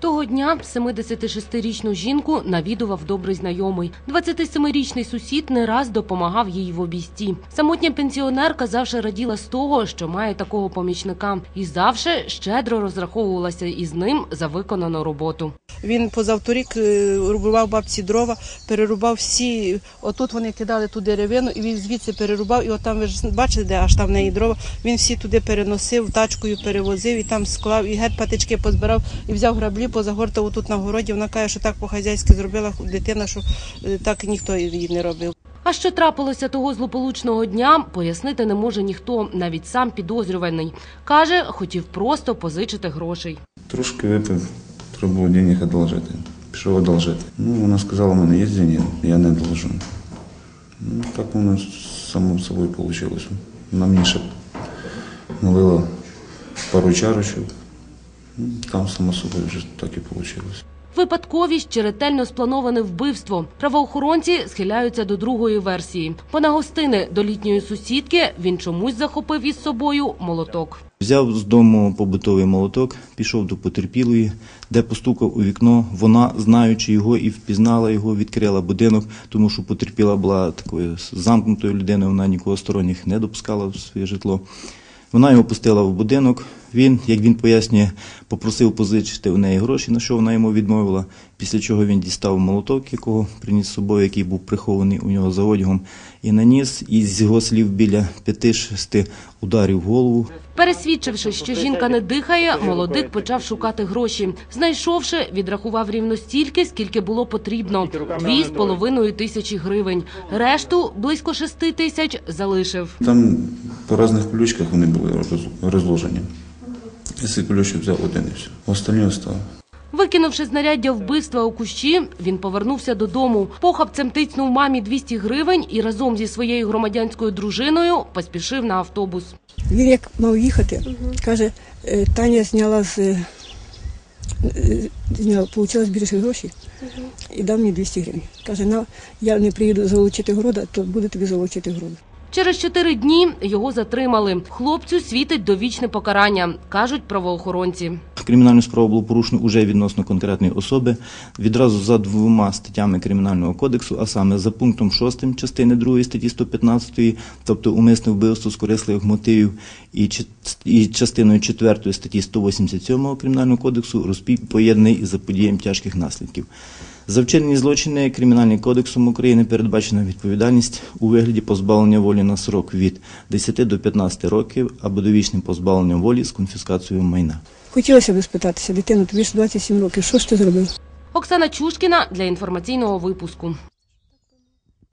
Того дня 76-річну жінку навідував добрий знайомий. 27-річний сусід не раз допомагав їй в обійсті. Самотня пенсіонерка завжди раділа з того, що має такого помічника, і завжди щедро розраховувалася із ним за виконану роботу. Він позавторік е, рубував бабці дрова, перерубав всі. Отут вони кидали ту деревину, і він звідси перерубав. І от там ви ж бачите, де аж там в неї дрова. Він всі туди переносив, тачкою перевозив і там склав, і геть патички позбирав, і взяв граблі, позагортав тут на городі. Вона каже, що так по-хазяйськи зробила дитина, що е, так ніхто її не робив. А що трапилося того злополучного дня, пояснити не може ніхто, навіть сам підозрюваний. Каже, хотів просто позичити грошей. Трошки випив, треба було денег одолжити. Пішов одолжити. Ну, вона сказала, у мене є деньги, я не одолжу. Ну, так воно само собою вийшло. Вона мені ще налила пару чарочок. Там само собою вже так і вийшло. Випадковість чи ретельно сплановане вбивство. Правоохоронці схиляються до другої версії. По гостини до літньої сусідки він чомусь захопив із собою молоток. Взяв з дому побутовий молоток, пішов до потерпілої, де постукав у вікно. Вона, знаючи його і впізнала його, відкрила будинок, тому що потерпіла була такою замкнутою людиною, вона нікого сторонніх не допускала в своє житло. Вона його пустила в будинок. Він, як він пояснює, попросив позичити у неї гроші, на що вона йому відмовила. Після чого він дістав молоток, якого приніс з собою, який був прихований у нього за одягом, і наніс із його слів біля п'яти-шести ударів в голову. Пересвідчивши, що жінка не дихає, молодик почав шукати гроші. Знайшовши, відрахував рівно стільки, скільки було потрібно – дві з половиною тисячі гривень. Решту близько шести тисяч залишив. Там по різних ключках вони були роз- розложені. Якщо ключик взяв один і все. Остальні оставив. Викинувши знаряддя вбивства у кущі, він повернувся додому. Похапцем тицнув мамі 200 гривень і разом зі своєю громадянською дружиною поспішив на автобус. Він як мав їхати, каже, «Е, Таня зняла з е, е, зняла, получила більше грошей і дав мені 200 гривень. Каже, на я не приїду залучити города, то буде тобі залучити города. Через чотири дні його затримали. Хлопцю світить довічне покарання, кажуть правоохоронці. Кримінальну справу було порушено уже відносно конкретної особи відразу за двома статтями Кримінального кодексу, а саме за пунктом 6 частини 2 статті 115, тобто умисне вбивство з корисливих мотивів, і, ча- і частиною 4 статті 187 Кримінального кодексу розпій поєднаний із заподіянням тяжких наслідків. За вчинені злочини Кримінальним кодексом України передбачена відповідальність у вигляді позбавлення волі на срок від 10 до 15 років або довічним позбавленням волі з конфіскацією майна. Хотілося б спитатися, дитину, тобі ж 27 років, що ж ти зробив? Оксана Чушкіна для інформаційного випуску.